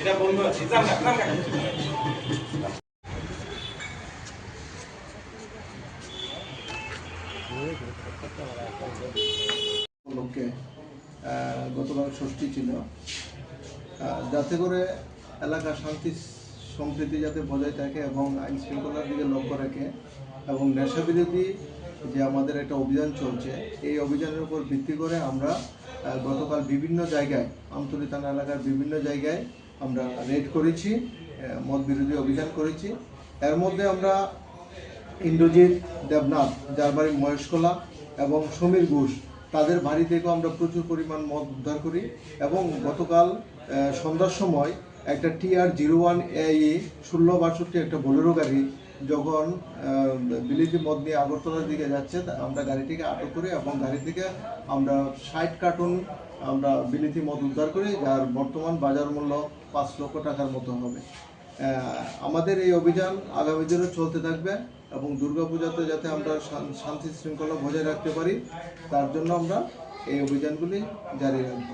এটা বন্ধ আছে যান না যান না লোককে গতকাল ষষ্ঠী ছিল। যাতে করে এলাকা শান্তি সম্প্রীতি যাতে বজায় থাকে এবং আইন শৃঙ্খলার দিকে লক্ষ্য রাখে এবং নেশা বিরোধী যে আমাদের একটা অভিযান চলছে, এই অভিযানের উপর ভিত্তি করে আমরা গতকাল বিভিন্ন জায়গায়, আমতলী থানা এলাকার বিভিন্ন জায়গায় আমরা রেড করেছি মদ বিরোধী অভিযান করেছি। এর মধ্যে আমরা ইন্দ্রজিৎ দেবনাথ যার বাড়ি মহেশকলা এবং সমীর ঘোষ, তাদের বাড়ি থেকেও আমরা প্রচুর পরিমাণ মদ উদ্ধার করি এবং গতকাল সন্ধ্যার সময় একটা টিআর জিরো ওয়ান এ ষোলো বাষট্টি একটা বোলেরো গাড়ি যখন বিলিতি মদ নিয়ে আগরতলার দিকে যাচ্ছে আমরা গাড়িটিকে আটক করি এবং গাড়ি থেকে আমরা ষাট কার্টুন আমরা বিলিতি মদ উদ্ধার করি, যার বর্তমান বাজার মূল্য পাঁচ লক্ষ টাকার মতো হবে। আমাদের এই অভিযান আগামী দিনও চলতে থাকবে এবং দুর্গাপূজাতে যাতে আমরা শান্তি শৃঙ্খলা বজায় রাখতে পারি, তার জন্য আমরা এই অভিযানগুলি জারি রাখব।